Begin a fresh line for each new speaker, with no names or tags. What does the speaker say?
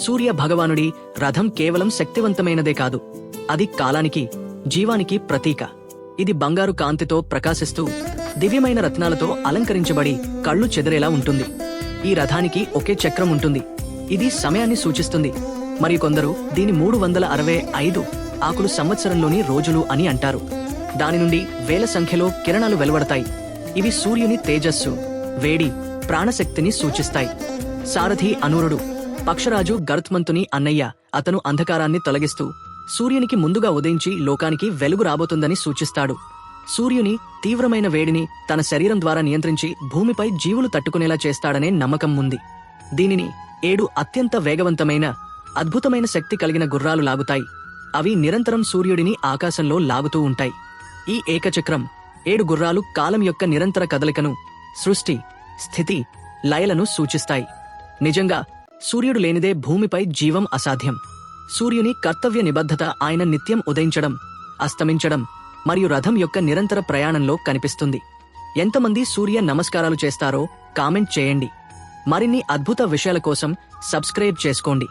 సూర్య భగవానుడి రథం కేవలం శక్తివంతమైనదే కాదు అది కాలానికి జీవానికి ప్రతీక. ఇది బంగారు కాంతితో ప్రకాశిస్తూ దివ్యమైన రత్నాలతో అలంకరించబడి కళ్ళు చెదిరేలా ఉంటుంది. ఈ రథానికి ఒకే చక్రం ఉంటుంది. ఇది సమయాన్ని సూచిస్తుంది. మరి కొందరు దీని మూడు వందల అరవై ఐదు ఆకులు సంవత్సరంలోని రోజులు అని అంటారు. దాని నుండి వేల సంఖ్యలో కిరణాలు వెలువడతాయి. ఇవి సూర్యుని తేజస్సు వేడి ప్రాణశక్తిని సూచిస్తాయి. సారథి అనూరుడు పక్షరాజు గర్త్మంతుని అన్నయ్య. అతను అంధకారాన్ని తొలగిస్తూ సూర్యునికి ముందుగా ఉదయించి లోకానికి వెలుగు రాబోతుందని సూచిస్తాడు. సూర్యుని తీవ్రమైన వేడిని తన శరీరం ద్వారా నియంత్రించి భూమిపై జీవులు తట్టుకునేలా చేస్తాడనే నమ్మకం ఉంది. దీనిని ఏడు అత్యంత వేగవంతమైన అద్భుతమైన శక్తి కలిగిన గుర్రాలు లాగుతాయి. అవి నిరంతరం సూర్యుడిని ఆకాశంలో లాగుతూ ఉంటాయి. ఈ ఏకచక్రం ఏడు గుర్రాలు కాలం యొక్క నిరంతర కదలికను సృష్టి స్థితి లయలను సూచిస్తాయి. నిజంగా సూర్యుడు లేనిదే భూమిపై జీవం అసాధ్యం. సూర్యుని కర్తవ్య నిబద్ధత ఆయన నిత్యం ఉదయించడం అస్తమించడం మరియు రథం యొక్క నిరంతర ప్రయాణంలో కనిపిస్తుంది. ఎంతమంది సూర్య నమస్కారాలు చేస్తారో కామెంట్ చేయండి. మరిన్ని అద్భుత విషయాల కోసం సబ్స్క్రైబ్ చేసుకోండి.